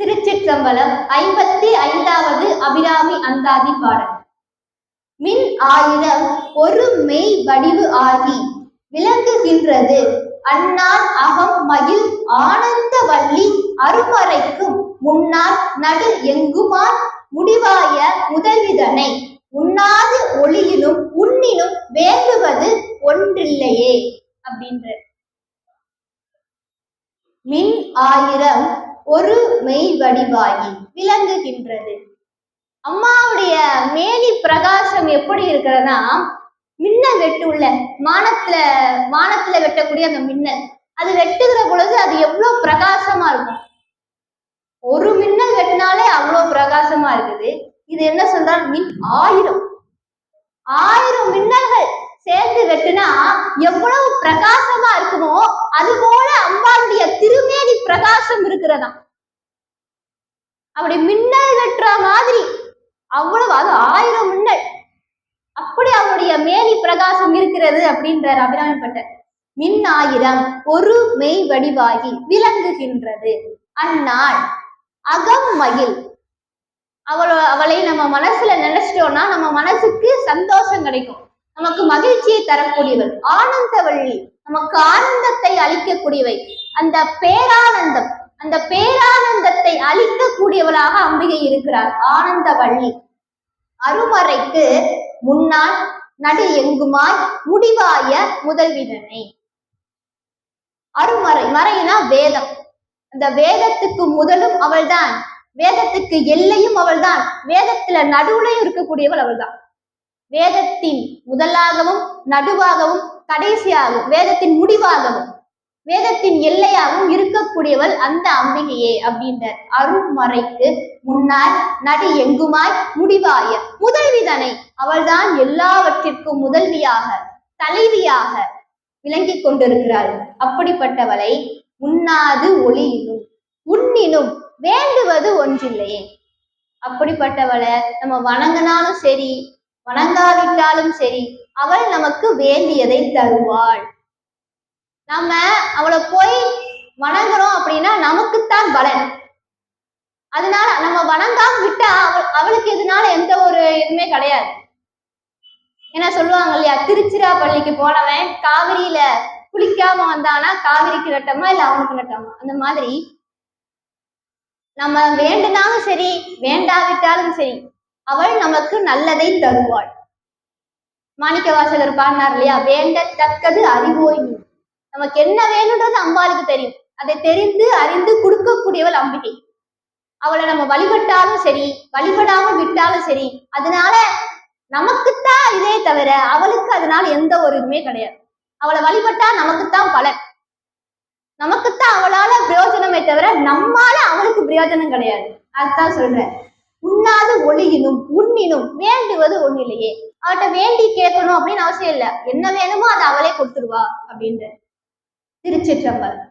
திருச்சிற்றம்பலம் ஐம்பத்தி ஐந்தாவது அபிராமி அந்தாதி பாடல். மின் ஆயிரம் ஒரு மெய் வடிவு ஆகி விளங்குகின்றது. அண்ணான் அகம் மயில் ஆனந்த வள்ளி அருமறைக்கும் முன்னால் நடு எங்குமார் முடிவாய முதல்விதனை உண்ணாது ஒளியிலும் உன்னிலும் வேண்டுவது ஒன்றில்லையே. அப்படின்ற மின் ஆயிரம் ஒரு மெய் வடிவாகி விளங்குகின்றது. அம்மாவுடைய மேலி பிரகாசம் எப்படி இருக்கிறதா மின்னல் வெட்டு உள்ள வானத்துல வானத்துல வெட்டக்கூடிய அந்த மின்னல். அது வெட்டுகிற பொழுது அது எவ்வளவு பிரகாசமா இருக்கும். ஒரு மின்னல் வெட்டினாலே அவ்வளவு பிரகாசமா இருக்குது. இது என்ன சொல்றாங்க மின் ஆயிரம். ஆயிரம் மின்னல்கள். சேர்ந்து வெட்டினா எவ்வளவு பிரகாசமா இருக்குமோ அது போல அம்பாளுடைய திருமேனி பிரகாசம் இருக்கிறதாம் அப்படி மின்னல் வெட்டுற மாதிரி அவ்வளவு அது ஆயிரம் மின்னல். அப்படி அவருடைய மேனி பிரகாசம் இருக்கிறது அப்படின்றார் அபிராமிப்பட்டர் மின் ஆயிரம் ஒரு மெய் வடிவாகி விளங்குகின்றது. அந்நாள் அகம் மகிழ். அவளோ அவளை நம்ம மனசுல நினைச்சிட்டோம்னா நம்ம மனசுக்கு சந்தோஷம் கிடைக்கும். நமக்கு மகிழ்ச்சியை தரக்கூடியவள். ஆனந்தவள்ளி. நமக்கு ஆனந்தத்தை அளிக்கக்கூடியவை. அந்த பேரானந்தம் அந்த பேரானந்தத்தை அளிக்கக்கூடியவளாக அம்பிகை இருக்கிறார். ஆனந்தவள்ளி. அருமறைக்கு முன்னால் நடு எங்குமாய் முடிவாய முதல்விதனை அருமறை மறைனா வேதம். அந்த வேதத்துக்கு முதலும் அவள்தான். வேதத்துக்கு எல்லையும் அவள்தான். வேதத்துல நடுவுலையும் இருக்கக்கூடியவள் அவள்தான். வேதத்தின் முதலாகவும் நடுவாகவும் கடைசியாகவும் வேதத்தின் முடிவாகவும் வேதத்தின் எல்லையாகவும் இருக்கக்கூடியவள் அந்த அம்பிகையே அப்படின்ற அருள்மறைக்கு முன்னால் நடு எங்குமாய் முடிவாய முதல்விதனை அவள்தான் எல்லாவற்றிற்கும் முதல்வியாக தலைவியாக விளங்கி கொண்டிருக்கிறாள். அப்படிப்பட்டவளை உண்ணாது ஒளியினும் உண்ணினும் வேண்டுவது ஒன்றில்லையே. அப்படிப்பட்டவளை நம்ம வணங்கினாலும் சரி வணங்காவிட்டாலும் சரி அவள் நமக்கு வேண்டியதை தருவாள். நம்ம அவளை போய் வணங்குறோம் அப்படின்னா நமக்குத்தான் பலன். அதனால நம்ம வணங்காம விட்டா அவள் அவளுக்கு இதனால எந்த ஒரு இதுவுமே கிடையாது. ஏன்னா சொல்லுவாங்க இல்லையா திருச்சிராப்பள்ளிக்கு போனவன் காவிரியில குளிக்காம வந்தானா காவிரிக்கு நட்டமா இல்ல அவனுக்கு நட்டமா? அந்த மாதிரி நம்ம வேண்டுனாலும் சரி வேண்டாவிட்டாலும் சரி அவள் நமக்கு நல்லதை தருவாள். மாணிக்க வாசகர் பாடினார் இல்லையா? வேண்டத்தக்கது அறிவோய் நீ. நமக்கு என்ன வேணுன்றது அம்பாளுக்கு தெரியும். அதை தெரிந்து அறிந்து கொடுக்கக்கூடியவள் அம்பிகை. அவளை நம்ம வழிபட்டாலும் சரி வழிபடாம விட்டாலும் சரி அதனால நமக்குத்தான் இதே தவிர அவளுக்கு அதனால எந்த ஒரு இதுவுமே கிடையாது. அவளை வழிபட்டா நமக்குத்தான் பலன். நமக்குத்தான் அவளால பிரயோஜனமே தவிர நம்மால அவளுக்கு பிரயோஜனம் கிடையாது. அதுதான் சொல்றேன். உண்ணாது ஒளியினும் உண்ணினும் வேண்டுவது ஒண்ணில்லையே அவட்ட வேண்டி கேட்கணும் அப்படின்னு அவசியம் இல்லை. என்ன வேணுமோ அதை அவளே கொடுத்துருவா அப்படின்ற திருச்சிற்றம்பலம்.